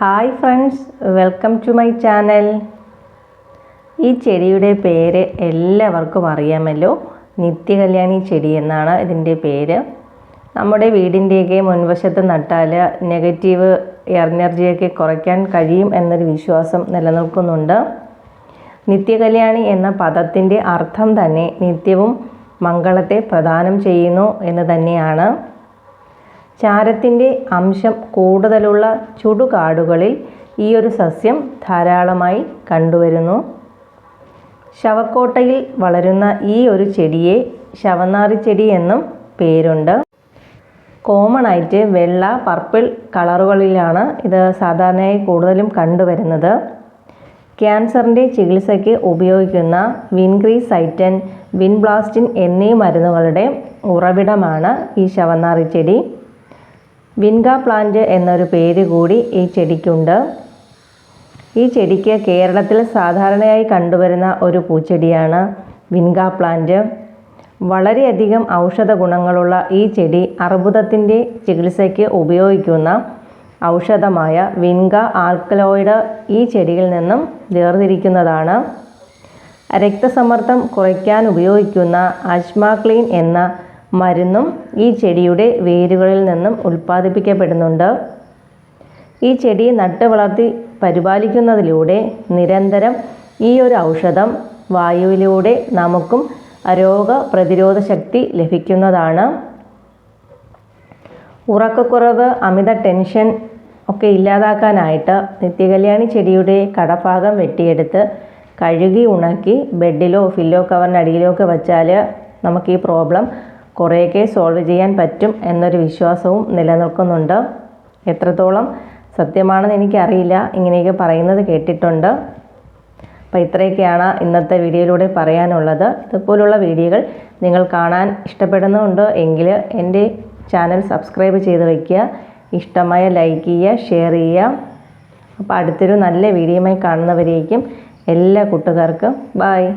Hi friends welcome to my channel. ഈ ചെടിയുടെ പേര് എല്ലാവർക്കും അറിയാമല്ലോ. നിത്യകല്യാണി ചെടി എന്നാണ് ഇതിന്റെ പേര്. നമ്മുടെ വീടിന്റെയൊക്കെ മുൻവശത്ത് നട്ടാൽ നെഗറ്റീവ് എനർജിയൊക്കെ കുറയ്ക്കാൻ കഴിയും എന്നൊരു വിശ്വാസം നിലനിൽക്കുന്നുണ്ട്. നിത്യകല്യാണി എന്ന പദത്തിന്റെ അർത്ഥം തന്നെ നിത്യവും മംഗളത്തെ പ്രദാനം ചെയ്യുന്നു എന്ന് തന്നെയാണ്. ചാരത്തിന്റെ അംശം കൂടുതലുള്ള ചുടുകാടുകളിൽ ഈ ഒരു സസ്യം ധാരാളമായി കണ്ടുവരുന്നു. ശവക്കോട്ടയിൽ വളരുന്ന ഈ ഒരു ചെടിയെ ശവനാറി ചെടി എന്നും പേരുണ്ട്. കോമൺ ആയിട്ട് വെള്ള പർപ്പിൾ കളറുകളിലാണ് ഇത് സാധാരണയായി കൂടുതലും കണ്ടുവരുന്നത്. ക്യാൻസറിന്റെ ചികിത്സയ്ക്ക് ഉപയോഗിക്കുന്ന വിൻഗ്രീസൈറ്റൻ വിൻബ്ലാസ്റ്റിൻ എന്നീ മരുന്നുകളുടെ ഉറവിടമാണ് ഈ ശവനാറി ചെടി. വിൻഗ പ്ലാന്റ് എന്നൊരു പേര് കൂടി ഈ ചെടിക്കുണ്ട്. ഈ ചെടിക്ക് കേരളത്തിൽ സാധാരണയായി കണ്ടുവരുന്ന ഒരു പൂച്ചെടിയാണ് വിൻഗ പ്ലാന്റ്. വളരെയധികം ഔഷധ ഗുണങ്ങളുള്ള ഈ ചെടി അർബുദത്തിന്റെ ചികിത്സയ്ക്ക് ഉപയോഗിക്കുന്ന ഔഷധമായ വിൻഗ ആൽക്കലോയിഡ് ഈ ചെടിയിൽ നിന്നും വേർതിരിക്കുന്നതാണ്. രക്തസമ്മർദ്ദം കുറയ്ക്കാൻ ഉപയോഗിക്കുന്ന അജ്മാക്ലീൻ എന്ന മരുന്നും ഈ ചെടിയുടെ വേരുകളിൽ നിന്നും ഉൽപ്പാദിപ്പിക്കപ്പെടുന്നുണ്ട്. ഈ ചെടി നട്ട് വളർത്തി പരിപാലിക്കുന്നതിലൂടെ നിരന്തരം ഈ ഒരു ഔഷധം വായുവിലൂടെ നമുക്കും രോഗപ്രതിരോധ ശക്തി ലഭിക്കുന്നതാണ്. ഉറക്കക്കുറവ് അമിത ടെൻഷൻ ഒക്കെ ഇല്ലാതാക്കാനായിട്ട് നിത്യകല്യാണി ചെടിയുടെ കടഭാഗം വെട്ടിയെടുത്ത് കഴുകി ഉണക്കി ബെഡിലോ ഫില്ലോ കവറിനടിയിലോ ഒക്കെ വച്ചാൽ നമുക്ക് ഈ പ്രോബ്ലം കുറേയൊക്കെ സോൾവ് ചെയ്യാൻ പറ്റും എന്നൊരു വിശ്വാസവും നിലനിൽക്കുന്നുണ്ട്. എത്രത്തോളം സത്യമാണെന്ന് എനിക്കറിയില്ല. ഇങ്ങനെയൊക്കെ പറയുന്നത് കേട്ടിട്ടുണ്ട്. അപ്പോൾ ഇത്രയൊക്കെയാണ് ഇന്നത്തെ വീഡിയോയിലൂടെ പറയാനുള്ളത്. ഇതുപോലുള്ള വീഡിയോകൾ നിങ്ങൾ കാണാൻ ഇഷ്ടപ്പെടുന്നുണ്ട് എങ്കിൽ എന്റെ ചാനൽ സബ്സ്ക്രൈബ് ചെയ്ത് വയ്ക്കുക. ഇഷ്ടമായ ലൈക്ക് ചെയ്യുക ഷെയർ ചെയ്യുക. അപ്പോൾ അടുത്തൊരു നല്ല വീഡിയോയുമായി കാണുന്നവരേക്കും എല്ലാ കൂട്ടുകാർക്കും ബായ്